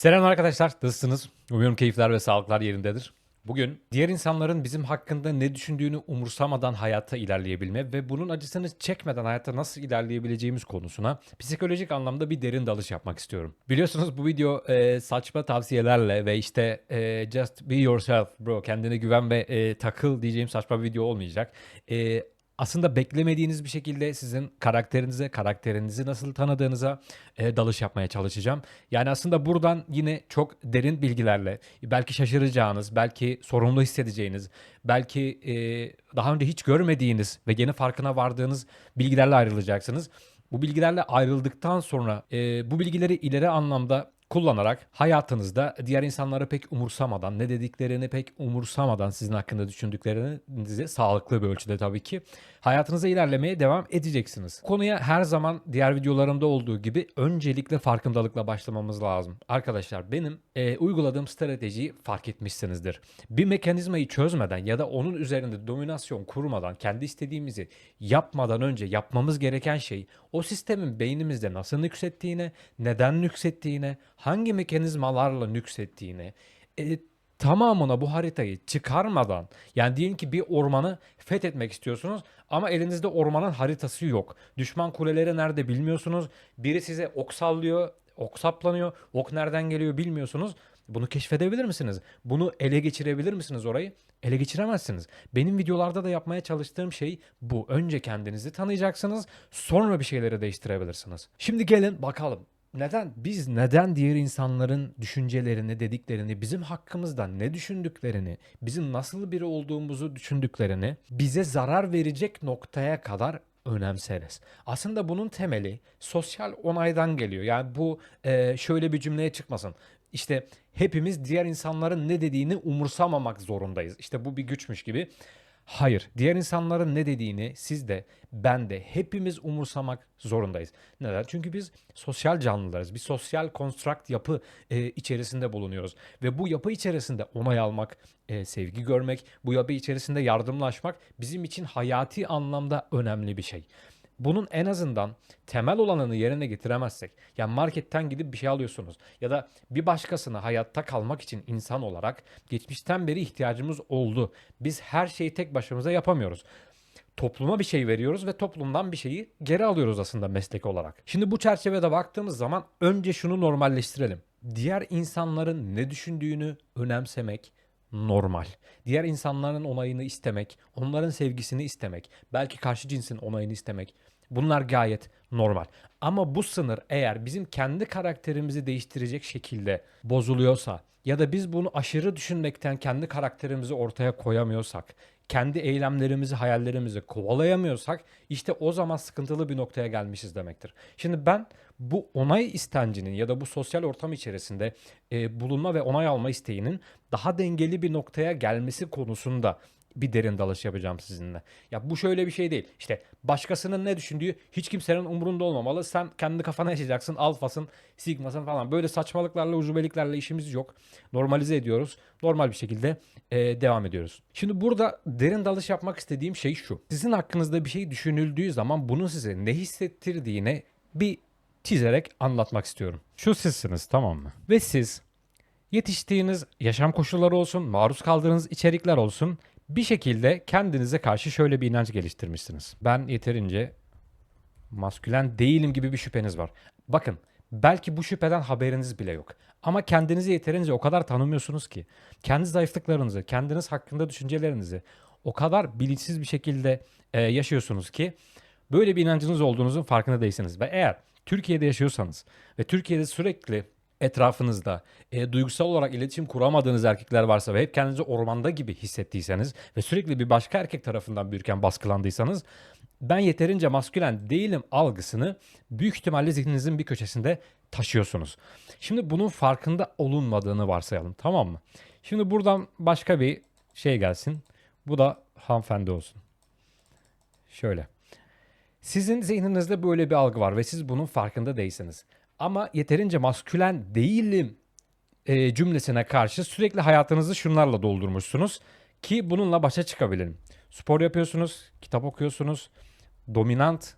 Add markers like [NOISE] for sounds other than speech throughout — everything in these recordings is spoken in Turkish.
Selam arkadaşlar, nasılsınız? Umuyorum keyifler ve sağlıklar yerindedir. Bugün diğer insanların bizim hakkında ne düşündüğünü umursamadan hayatta ilerleyebilme ve bunun acısını çekmeden hayatta nasıl ilerleyebileceğimiz konusuna psikolojik anlamda bir derin dalış yapmak istiyorum. Biliyorsunuz bu video e, saçma tavsiyelerle ve işte e, just be yourself bro kendine güven ve e, takıl diyeceğim saçma bir video olmayacak. E, aslında beklemediğiniz bir şekilde sizin karakterinize, karakterinizi nasıl tanıdığınıza e, dalış yapmaya çalışacağım. Yani aslında buradan yine çok derin bilgilerle, belki şaşıracağınız, belki sorumlu hissedeceğiniz, belki e, daha önce hiç görmediğiniz ve yeni farkına vardığınız bilgilerle ayrılacaksınız. Bu bilgilerle ayrıldıktan sonra e, bu bilgileri ileri anlamda kullanarak hayatınızda diğer insanları pek umursamadan, ne dediklerini pek umursamadan sizin hakkında düşündüklerinizi sağlıklı bir ölçüde tabii ki hayatınıza ilerlemeye devam edeceksiniz. Konuya her zaman diğer videolarımda olduğu gibi öncelikle farkındalıkla başlamamız lazım. Arkadaşlar benim e, uyguladığım stratejiyi fark etmişsinizdir. Bir mekanizmayı çözmeden ya da onun üzerinde dominasyon kurmadan, kendi istediğimizi yapmadan önce yapmamız gereken şey o sistemin beynimizde nasıl nüksettiğine, neden nüksettiğine, hangi mekanizmalarla nüksettiğine, e, tamamına bu haritayı çıkarmadan yani diyelim ki bir ormanı fethetmek istiyorsunuz ama elinizde ormanın haritası yok. Düşman kuleleri nerede bilmiyorsunuz. Biri size ok sallıyor, ok saplanıyor. Ok nereden geliyor bilmiyorsunuz. Bunu keşfedebilir misiniz? Bunu ele geçirebilir misiniz orayı? Ele geçiremezsiniz. Benim videolarda da yapmaya çalıştığım şey bu. Önce kendinizi tanıyacaksınız, sonra bir şeyleri değiştirebilirsiniz. Şimdi gelin bakalım neden biz neden diğer insanların düşüncelerini, dediklerini, bizim hakkımızda ne düşündüklerini, bizim nasıl biri olduğumuzu düşündüklerini bize zarar verecek noktaya kadar önemseriz. Aslında bunun temeli sosyal onaydan geliyor. Yani bu e, şöyle bir cümleye çıkmasın. İşte hepimiz diğer insanların ne dediğini umursamamak zorundayız. İşte bu bir güçmüş gibi. Hayır, diğer insanların ne dediğini siz de ben de hepimiz umursamak zorundayız. Neden? Çünkü biz sosyal canlılarız. Bir sosyal konstrakt yapı e, içerisinde bulunuyoruz. Ve bu yapı içerisinde onay almak, e, sevgi görmek, bu yapı içerisinde yardımlaşmak bizim için hayati anlamda önemli bir şey. Bunun en azından temel olanını yerine getiremezsek, yani marketten gidip bir şey alıyorsunuz ya da bir başkasına hayatta kalmak için insan olarak geçmişten beri ihtiyacımız oldu. Biz her şeyi tek başımıza yapamıyoruz. Topluma bir şey veriyoruz ve toplumdan bir şeyi geri alıyoruz aslında meslek olarak. Şimdi bu çerçevede baktığımız zaman önce şunu normalleştirelim. Diğer insanların ne düşündüğünü önemsemek, normal. Diğer insanların onayını istemek, onların sevgisini istemek, belki karşı cinsin onayını istemek bunlar gayet normal. Ama bu sınır eğer bizim kendi karakterimizi değiştirecek şekilde bozuluyorsa ya da biz bunu aşırı düşünmekten kendi karakterimizi ortaya koyamıyorsak, kendi eylemlerimizi, hayallerimizi kovalayamıyorsak işte o zaman sıkıntılı bir noktaya gelmişiz demektir. Şimdi ben bu onay istencinin ya da bu sosyal ortam içerisinde e, bulunma ve onay alma isteğinin daha dengeli bir noktaya gelmesi konusunda bir derin dalış yapacağım sizinle. Ya bu şöyle bir şey değil. İşte başkasının ne düşündüğü hiç kimsenin umurunda olmamalı. Sen kendi kafana yaşayacaksın. Alfasın, sigmasın falan. Böyle saçmalıklarla, ucubeliklerle işimiz yok. Normalize ediyoruz. Normal bir şekilde e, devam ediyoruz. Şimdi burada derin dalış yapmak istediğim şey şu. Sizin hakkınızda bir şey düşünüldüğü zaman bunun size ne hissettirdiğine bir çizerek anlatmak istiyorum. Şu sizsiniz tamam mı? Ve siz yetiştiğiniz yaşam koşulları olsun, maruz kaldığınız içerikler olsun bir şekilde kendinize karşı şöyle bir inanç geliştirmişsiniz. Ben yeterince maskülen değilim gibi bir şüpheniz var. Bakın belki bu şüpheden haberiniz bile yok. Ama kendinizi yeterince o kadar tanımıyorsunuz ki. Kendi zayıflıklarınızı, kendiniz hakkında düşüncelerinizi o kadar bilinçsiz bir şekilde e, yaşıyorsunuz ki böyle bir inancınız olduğunuzun farkında değilsiniz. Ve eğer Türkiye'de yaşıyorsanız ve Türkiye'de sürekli etrafınızda e, duygusal olarak iletişim kuramadığınız erkekler varsa ve hep kendinizi ormanda gibi hissettiyseniz ve sürekli bir başka erkek tarafından büyürken baskılandıysanız ben yeterince maskülen değilim algısını büyük ihtimalle zihninizin bir köşesinde taşıyorsunuz. Şimdi bunun farkında olunmadığını varsayalım tamam mı? Şimdi buradan başka bir şey gelsin. Bu da hanımefendi olsun. Şöyle. Sizin zihninizde böyle bir algı var ve siz bunun farkında değilsiniz. Ama yeterince maskülen değilim e, cümlesine karşı sürekli hayatınızı şunlarla doldurmuşsunuz ki bununla başa çıkabilirim. Spor yapıyorsunuz, kitap okuyorsunuz, dominant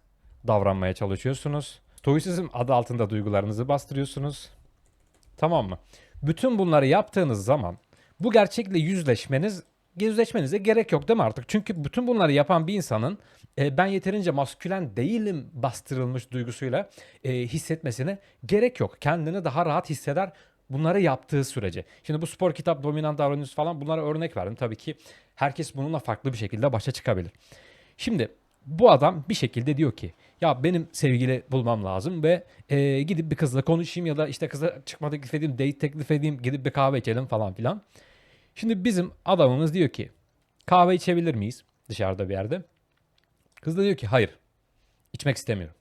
davranmaya çalışıyorsunuz. Stoisizm adı altında duygularınızı bastırıyorsunuz. Tamam mı? Bütün bunları yaptığınız zaman bu gerçekle yüzleşmeniz yüzleşmenize gerek yok değil mi artık? Çünkü bütün bunları yapan bir insanın e, ben yeterince maskülen değilim bastırılmış duygusuyla e, hissetmesine gerek yok. Kendini daha rahat hisseder bunları yaptığı sürece. Şimdi bu spor kitap dominant davranış falan bunlara örnek verdim. Tabii ki herkes bununla farklı bir şekilde başa çıkabilir. Şimdi bu adam bir şekilde diyor ki ya benim sevgili bulmam lazım ve e, gidip bir kızla konuşayım ya da işte kıza çıkma teklif edeyim, date teklif edeyim, gidip bir kahve içelim falan filan. Şimdi bizim adamımız diyor ki kahve içebilir miyiz dışarıda bir yerde? Kız da diyor ki hayır içmek istemiyorum.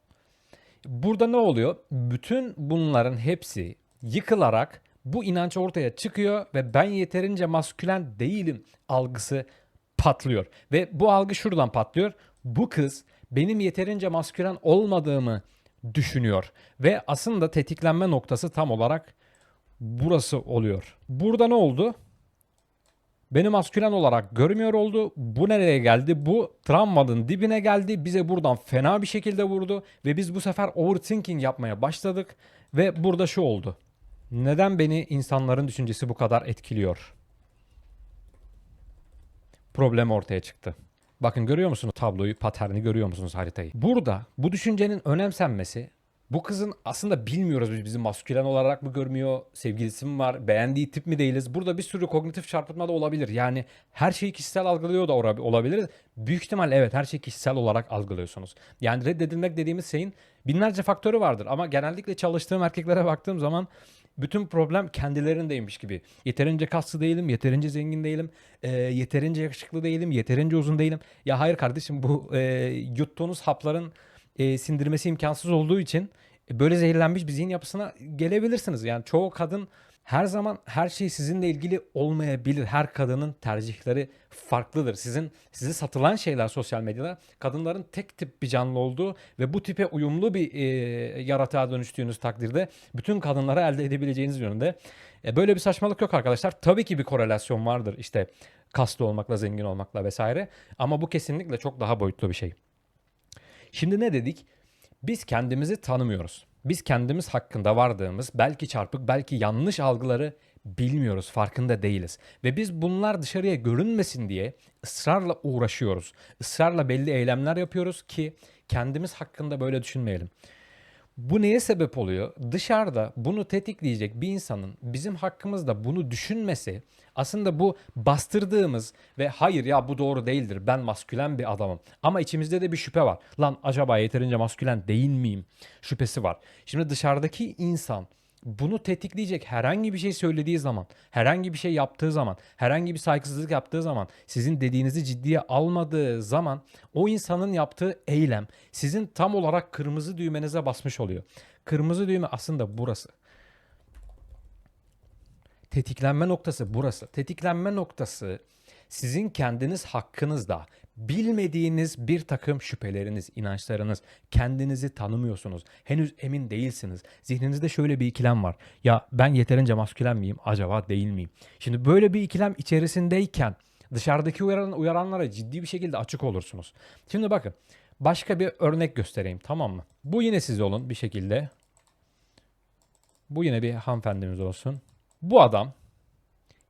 Burada ne oluyor? Bütün bunların hepsi yıkılarak bu inanç ortaya çıkıyor ve ben yeterince maskülen değilim algısı patlıyor. Ve bu algı şuradan patlıyor. Bu kız benim yeterince maskülen olmadığımı düşünüyor. Ve aslında tetiklenme noktası tam olarak burası oluyor. Burada ne oldu? Beni maskülen olarak görmüyor oldu. Bu nereye geldi? Bu travmanın dibine geldi. Bize buradan fena bir şekilde vurdu. Ve biz bu sefer overthinking yapmaya başladık. Ve burada şu oldu. Neden beni insanların düşüncesi bu kadar etkiliyor? Problem ortaya çıktı. Bakın görüyor musunuz tabloyu, paterni görüyor musunuz haritayı? Burada bu düşüncenin önemsenmesi bu kızın aslında bilmiyoruz biz bizi maskülen olarak mı görmüyor, sevgilisi mi var, beğendiği tip mi değiliz? Burada bir sürü kognitif çarpıtma da olabilir. Yani her şeyi kişisel algılıyor da ora- olabilir. Büyük ihtimal evet her şeyi kişisel olarak algılıyorsunuz. Yani reddedilmek dediğimiz şeyin binlerce faktörü vardır. Ama genellikle çalıştığım erkeklere baktığım zaman bütün problem kendilerindeymiş gibi. Yeterince kaslı değilim, yeterince zengin değilim, e, yeterince yakışıklı değilim, yeterince uzun değilim. Ya hayır kardeşim bu e, yuttuğunuz hapların e, sindirmesi imkansız olduğu için e, böyle zehirlenmiş bir zihin yapısına gelebilirsiniz. Yani çoğu kadın her zaman her şey sizinle ilgili olmayabilir. Her kadının tercihleri farklıdır. Sizin size satılan şeyler sosyal medyada kadınların tek tip bir canlı olduğu ve bu tipe uyumlu bir e, yaratığa dönüştüğünüz takdirde bütün kadınları elde edebileceğiniz yönünde. E, böyle bir saçmalık yok arkadaşlar. Tabii ki bir korelasyon vardır işte kaslı olmakla, zengin olmakla vesaire. Ama bu kesinlikle çok daha boyutlu bir şey. Şimdi ne dedik? Biz kendimizi tanımıyoruz. Biz kendimiz hakkında vardığımız belki çarpık belki yanlış algıları bilmiyoruz, farkında değiliz. Ve biz bunlar dışarıya görünmesin diye ısrarla uğraşıyoruz. Israrla belli eylemler yapıyoruz ki kendimiz hakkında böyle düşünmeyelim. Bu neye sebep oluyor? Dışarıda bunu tetikleyecek bir insanın bizim hakkımızda bunu düşünmesi aslında bu bastırdığımız ve hayır ya bu doğru değildir ben maskülen bir adamım ama içimizde de bir şüphe var. Lan acaba yeterince maskülen değil miyim? Şüphesi var. Şimdi dışarıdaki insan bunu tetikleyecek herhangi bir şey söylediği zaman, herhangi bir şey yaptığı zaman, herhangi bir saygısızlık yaptığı zaman, sizin dediğinizi ciddiye almadığı zaman o insanın yaptığı eylem sizin tam olarak kırmızı düğmenize basmış oluyor. Kırmızı düğme aslında burası. Tetiklenme noktası burası. Tetiklenme noktası sizin kendiniz hakkınızda bilmediğiniz bir takım şüpheleriniz, inançlarınız, kendinizi tanımıyorsunuz. Henüz emin değilsiniz. Zihninizde şöyle bir ikilem var. Ya ben yeterince maskülen miyim? Acaba değil miyim? Şimdi böyle bir ikilem içerisindeyken dışarıdaki uyaran, uyaranlara ciddi bir şekilde açık olursunuz. Şimdi bakın başka bir örnek göstereyim tamam mı? Bu yine siz olun bir şekilde. Bu yine bir hanımefendimiz olsun. Bu adam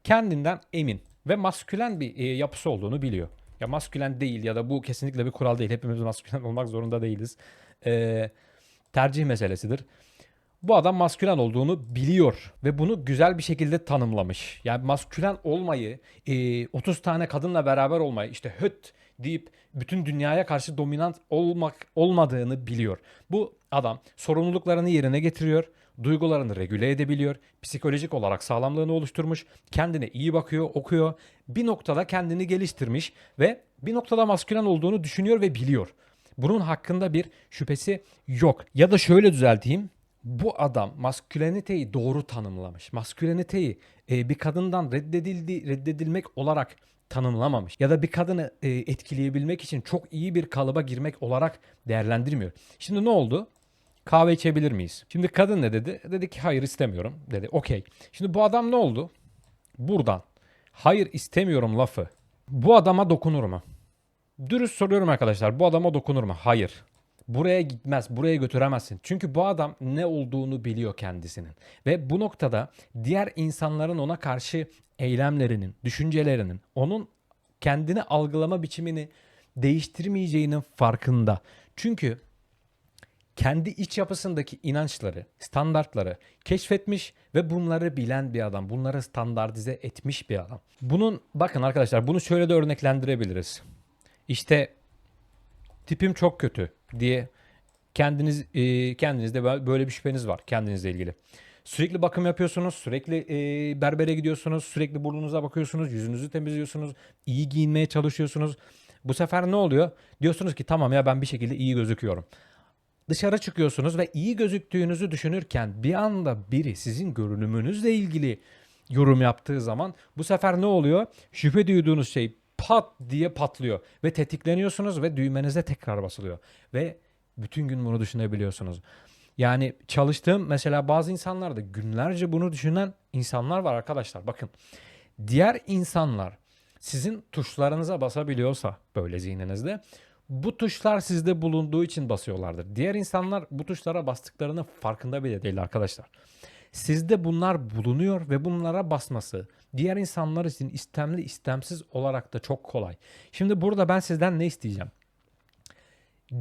kendinden emin ve maskülen bir e, yapısı olduğunu biliyor. Ya maskülen değil ya da bu kesinlikle bir kural değil. Hepimiz [LAUGHS] maskülen olmak zorunda değiliz. E, tercih meselesidir. Bu adam maskülen olduğunu biliyor ve bunu güzel bir şekilde tanımlamış. Yani maskülen olmayı, e, 30 tane kadınla beraber olmayı, işte höt deyip bütün dünyaya karşı dominant olmak olmadığını biliyor. Bu adam sorumluluklarını yerine getiriyor, duygularını regüle edebiliyor, psikolojik olarak sağlamlığını oluşturmuş, kendine iyi bakıyor, okuyor, bir noktada kendini geliştirmiş ve bir noktada maskülen olduğunu düşünüyor ve biliyor. Bunun hakkında bir şüphesi yok. Ya da şöyle düzelteyim. Bu adam masküleniteyi doğru tanımlamış. Masküleniteyi e, bir kadından reddedildi, reddedilmek olarak tanımlamamış. Ya da bir kadını e, etkileyebilmek için çok iyi bir kalıba girmek olarak değerlendirmiyor. Şimdi ne oldu? Kahve içebilir miyiz? Şimdi kadın ne dedi? Dedi ki hayır istemiyorum. Dedi okey. Şimdi bu adam ne oldu? Buradan hayır istemiyorum lafı bu adama dokunur mu? Dürüst soruyorum arkadaşlar. Bu adama dokunur mu? Hayır. buraya gitmez, buraya götüremezsin. Çünkü bu adam ne olduğunu biliyor kendisinin. Ve bu noktada diğer insanların ona karşı eylemlerinin, düşüncelerinin, onun kendini algılama biçimini değiştirmeyeceğinin farkında. Çünkü kendi iç yapısındaki inançları, standartları keşfetmiş ve bunları bilen bir adam. Bunları standartize etmiş bir adam. Bunun bakın arkadaşlar bunu şöyle de örneklendirebiliriz. İşte tipim çok kötü diye kendiniz e, kendinizde böyle- bir şüpheniz var kendinizle ilgili. Sürekli bakım yapıyorsunuz, sürekli e, berbere gidiyorsunuz, sürekli burnunuza bakıyorsunuz, yüzünüzü temizliyorsunuz, iyi giyinmeye çalışıyorsunuz. Bu sefer ne oluyor? Diyorsunuz ki tamam ya ben bir şekilde iyi gözüküyorum. Dışarı çıkıyorsunuz ve iyi gözüktüğünüzü düşünürken bir anda biri sizin görünümünüzle ilgili yorum yaptığı zaman bu sefer ne oluyor? Şüphe duyduğunuz şey pat diye patlıyor ve tetikleniyorsunuz ve düğmenize tekrar basılıyor ve bütün gün bunu düşünebiliyorsunuz. Yani çalıştığım mesela bazı insanlarda günlerce bunu düşünen insanlar var arkadaşlar. Bakın diğer insanlar sizin tuşlarınıza basabiliyorsa böyle zihninizde bu tuşlar sizde bulunduğu için basıyorlardır. Diğer insanlar bu tuşlara bastıklarının farkında bile değil arkadaşlar. Sizde bunlar bulunuyor ve bunlara basması diğer insanlar için istemli istemsiz olarak da çok kolay. Şimdi burada ben sizden ne isteyeceğim?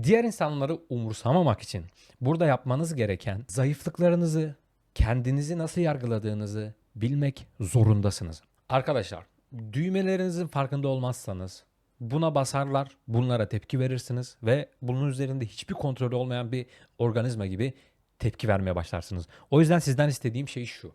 Diğer insanları umursamamak için burada yapmanız gereken zayıflıklarınızı, kendinizi nasıl yargıladığınızı bilmek zorundasınız. Arkadaşlar, düğmelerinizin farkında olmazsanız buna basarlar, bunlara tepki verirsiniz ve bunun üzerinde hiçbir kontrolü olmayan bir organizma gibi tepki vermeye başlarsınız. O yüzden sizden istediğim şey şu.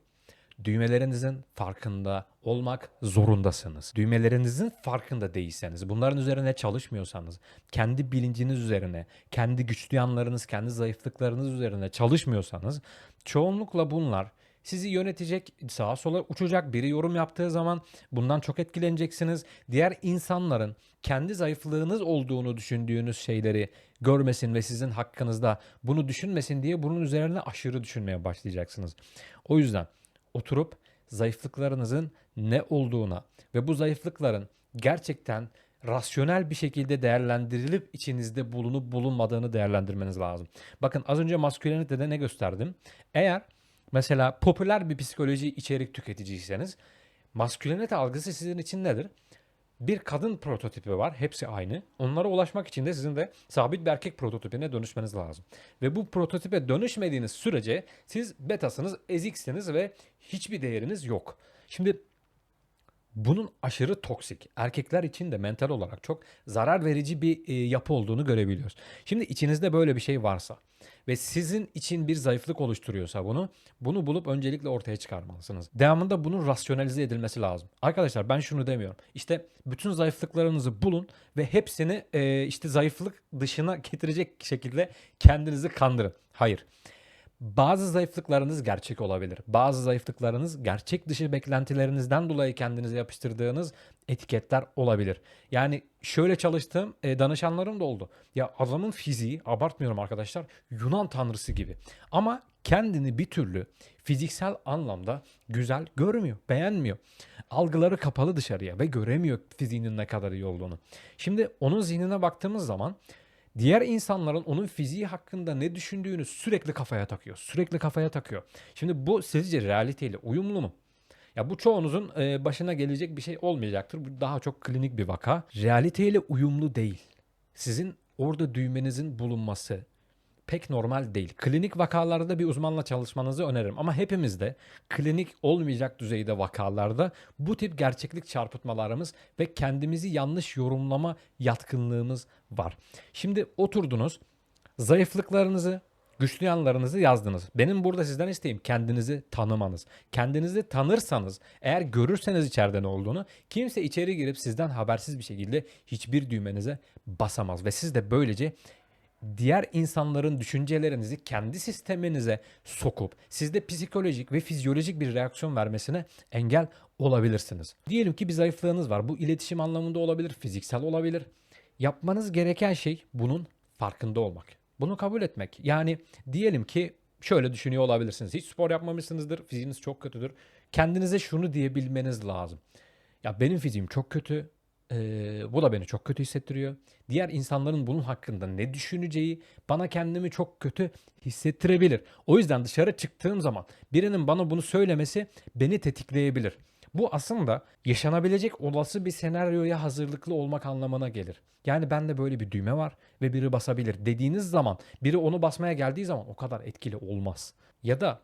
Düğmelerinizin farkında olmak zorundasınız. Düğmelerinizin farkında değilseniz, bunların üzerine çalışmıyorsanız, kendi bilinciniz üzerine, kendi güçlü yanlarınız, kendi zayıflıklarınız üzerine çalışmıyorsanız, çoğunlukla bunlar sizi yönetecek, sağa sola uçacak. Biri yorum yaptığı zaman bundan çok etkileneceksiniz. Diğer insanların kendi zayıflığınız olduğunu düşündüğünüz şeyleri görmesin ve sizin hakkınızda bunu düşünmesin diye bunun üzerine aşırı düşünmeye başlayacaksınız. O yüzden oturup zayıflıklarınızın ne olduğuna ve bu zayıflıkların gerçekten rasyonel bir şekilde değerlendirilip içinizde bulunup bulunmadığını değerlendirmeniz lazım. Bakın az önce maskülenitede ne gösterdim? Eğer mesela popüler bir psikoloji içerik tüketiciyseniz maskülenite algısı sizin için nedir? Bir kadın prototipi var. Hepsi aynı. Onlara ulaşmak için de sizin de sabit bir erkek prototipine dönüşmeniz lazım. Ve bu prototipe dönüşmediğiniz sürece siz betasınız, eziksiniz ve hiçbir değeriniz yok. Şimdi bunun aşırı toksik, erkekler için de mental olarak çok zarar verici bir e, yapı olduğunu görebiliyoruz. Şimdi içinizde böyle bir şey varsa ve sizin için bir zayıflık oluşturuyorsa bunu, bunu bulup öncelikle ortaya çıkarmalısınız. Devamında bunun rasyonalize edilmesi lazım. Arkadaşlar ben şunu demiyorum. İşte bütün zayıflıklarınızı bulun ve hepsini e, işte zayıflık dışına getirecek şekilde kendinizi kandırın. Hayır. Bazı zayıflıklarınız gerçek olabilir. Bazı zayıflıklarınız gerçek dışı beklentilerinizden dolayı kendinize yapıştırdığınız etiketler olabilir. Yani şöyle çalıştığım e, danışanlarım da oldu. Ya adamın fiziği abartmıyorum arkadaşlar Yunan tanrısı gibi. Ama kendini bir türlü fiziksel anlamda güzel görmüyor, beğenmiyor. Algıları kapalı dışarıya ve göremiyor fiziğinin ne kadar iyi olduğunu. Şimdi onun zihnine baktığımız zaman diğer insanların onun fiziği hakkında ne düşündüğünü sürekli kafaya takıyor. Sürekli kafaya takıyor. Şimdi bu sizce realiteyle uyumlu mu? Ya bu çoğunuzun e, başına gelecek bir şey olmayacaktır. Bu daha çok klinik bir vaka. Realiteyle uyumlu değil. Sizin orada düğmenizin bulunması pek normal değil. Klinik vakalarda bir uzmanla çalışmanızı öneririm. Ama hepimizde klinik olmayacak düzeyde vakalarda bu tip gerçeklik çarpıtmalarımız ve kendimizi yanlış yorumlama yatkınlığımız var. Şimdi oturdunuz, zayıflıklarınızı, güçlü yanlarınızı yazdınız. Benim burada sizden isteğim kendinizi tanımanız. Kendinizi tanırsanız, eğer görürseniz içeride ne olduğunu, kimse içeri girip sizden habersiz bir şekilde hiçbir düğmenize basamaz. Ve siz de böylece diğer insanların düşüncelerinizi kendi sisteminize sokup sizde psikolojik ve fizyolojik bir reaksiyon vermesine engel olabilirsiniz. Diyelim ki bir zayıflığınız var. Bu iletişim anlamında olabilir, fiziksel olabilir. Yapmanız gereken şey bunun farkında olmak. Bunu kabul etmek. Yani diyelim ki şöyle düşünüyor olabilirsiniz. Hiç spor yapmamışsınızdır, fiziğiniz çok kötüdür. Kendinize şunu diyebilmeniz lazım. Ya benim fiziğim çok kötü. Ee, bu da beni çok kötü hissettiriyor. Diğer insanların bunun hakkında ne düşüneceği bana kendimi çok kötü hissettirebilir. O yüzden dışarı çıktığım zaman birinin bana bunu söylemesi beni tetikleyebilir. Bu aslında yaşanabilecek olası bir senaryoya hazırlıklı olmak anlamına gelir. Yani bende böyle bir düğme var ve biri basabilir dediğiniz zaman biri onu basmaya geldiği zaman o kadar etkili olmaz. Ya da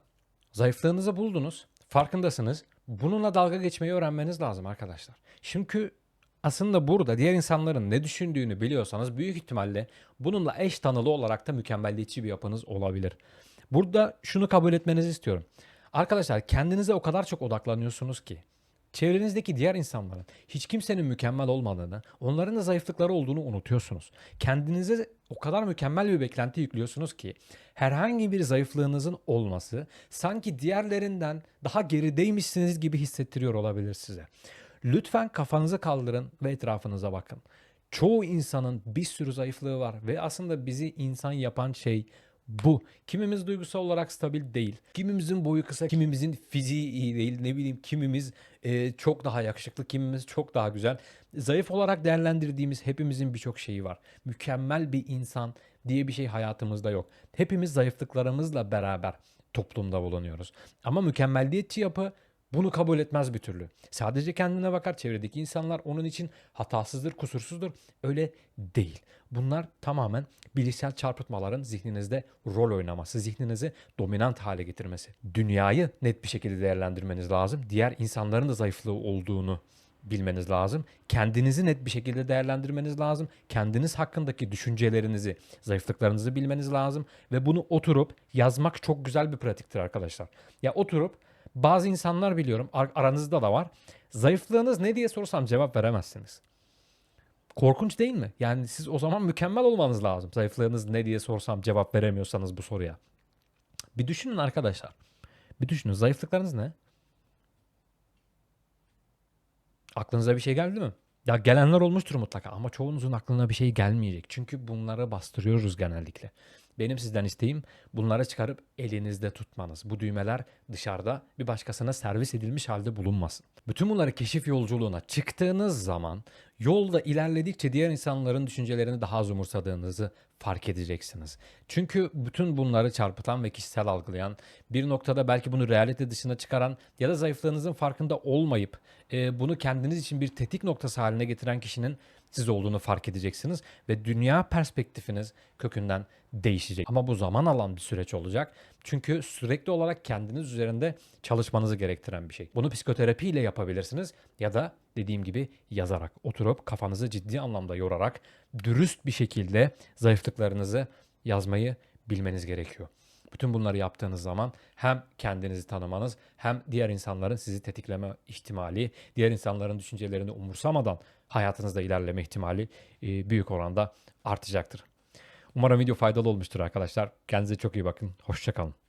zayıflığınızı buldunuz, farkındasınız. Bununla dalga geçmeyi öğrenmeniz lazım arkadaşlar. Çünkü aslında burada diğer insanların ne düşündüğünü biliyorsanız büyük ihtimalle bununla eş tanılı olarak da mükemmelliyetçi bir yapınız olabilir. Burada şunu kabul etmenizi istiyorum. Arkadaşlar kendinize o kadar çok odaklanıyorsunuz ki çevrenizdeki diğer insanların hiç kimsenin mükemmel olmadığını, onların da zayıflıkları olduğunu unutuyorsunuz. Kendinize o kadar mükemmel bir beklenti yüklüyorsunuz ki herhangi bir zayıflığınızın olması sanki diğerlerinden daha gerideymişsiniz gibi hissettiriyor olabilir size. Lütfen kafanızı kaldırın ve etrafınıza bakın. Çoğu insanın bir sürü zayıflığı var ve aslında bizi insan yapan şey bu. Kimimiz duygusal olarak stabil değil. Kimimizin boyu kısa, kimimizin fiziği iyi değil. Ne bileyim kimimiz e, çok daha yakışıklı, kimimiz çok daha güzel. Zayıf olarak değerlendirdiğimiz hepimizin birçok şeyi var. Mükemmel bir insan diye bir şey hayatımızda yok. Hepimiz zayıflıklarımızla beraber toplumda bulunuyoruz. Ama mükemmelliyetçi yapı bunu kabul etmez bir türlü. Sadece kendine bakar, çevredeki insanlar onun için hatasızdır, kusursuzdur. Öyle değil. Bunlar tamamen bilişsel çarpıtmaların zihninizde rol oynaması, zihninizi dominant hale getirmesi. Dünyayı net bir şekilde değerlendirmeniz lazım. Diğer insanların da zayıflığı olduğunu bilmeniz lazım. Kendinizi net bir şekilde değerlendirmeniz lazım. Kendiniz hakkındaki düşüncelerinizi, zayıflıklarınızı bilmeniz lazım ve bunu oturup yazmak çok güzel bir pratiktir arkadaşlar. Ya oturup bazı insanlar biliyorum ar- aranızda da var. Zayıflığınız ne diye sorsam cevap veremezsiniz. Korkunç değil mi? Yani siz o zaman mükemmel olmanız lazım. Zayıflığınız ne diye sorsam cevap veremiyorsanız bu soruya. Bir düşünün arkadaşlar. Bir düşünün zayıflıklarınız ne? Aklınıza bir şey geldi mi? Ya gelenler olmuştur mutlaka ama çoğunuzun aklına bir şey gelmeyecek. Çünkü bunları bastırıyoruz genellikle. Benim sizden isteğim bunları çıkarıp elinizde tutmanız. Bu düğmeler dışarıda bir başkasına servis edilmiş halde bulunmasın. Bütün bunları keşif yolculuğuna çıktığınız zaman yolda ilerledikçe diğer insanların düşüncelerini daha az umursadığınızı fark edeceksiniz. Çünkü bütün bunları çarpıtan ve kişisel algılayan, bir noktada belki bunu realite dışına çıkaran ya da zayıflığınızın farkında olmayıp e, bunu kendiniz için bir tetik noktası haline getiren kişinin siz olduğunu fark edeceksiniz ve dünya perspektifiniz kökünden değişecek. Ama bu zaman alan bir süreç olacak. Çünkü sürekli olarak kendiniz üzerinde çalışmanızı gerektiren bir şey. Bunu psikoterapiyle yapabilirsiniz ya da dediğim gibi yazarak, oturup kafanızı ciddi anlamda yorarak dürüst bir şekilde zayıflıklarınızı yazmayı bilmeniz gerekiyor. Bütün bunları yaptığınız zaman hem kendinizi tanımanız hem diğer insanların sizi tetikleme ihtimali, diğer insanların düşüncelerini umursamadan hayatınızda ilerleme ihtimali e, büyük oranda artacaktır. Umarım video faydalı olmuştur arkadaşlar. Kendinize çok iyi bakın. Hoşçakalın.